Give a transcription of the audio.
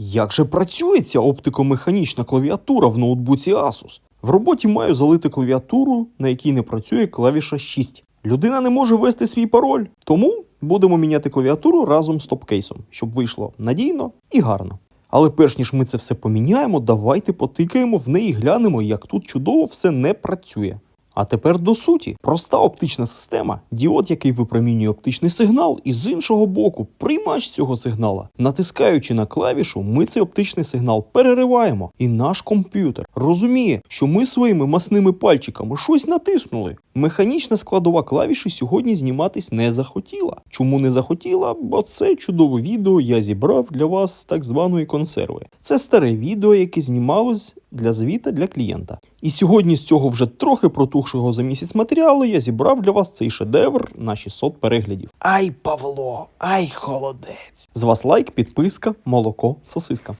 Як же працює ця оптикомеханічна клавіатура в ноутбуці Asus? В роботі маю залити клавіатуру, на якій не працює клавіша 6. Людина не може ввести свій пароль, тому будемо міняти клавіатуру разом з топкейсом, щоб вийшло надійно і гарно. Але перш ніж ми це все поміняємо, давайте потикаємо в неї і глянемо, як тут чудово все не працює. А тепер до суті. Проста оптична система, діод, який випромінює оптичний сигнал, і з іншого боку приймач цього сигнала. Натискаючи на клавішу, ми цей оптичний сигнал перериваємо, і наш комп'ютер розуміє, що ми своїми масними пальчиками щось натиснули. Механічна складова клавіші сьогодні зніматись не захотіла. Чому не захотіла? Бо це чудове відео я зібрав для вас з так званої консерви. Це старе відео, яке знімалось для звіта для клієнта. І сьогодні з цього вже трохи протухшого за місяць матеріалу я зібрав для вас цей шедевр на 600 переглядів. Ай, Павло, ай, холодець! З вас лайк, підписка, молоко, сосиска.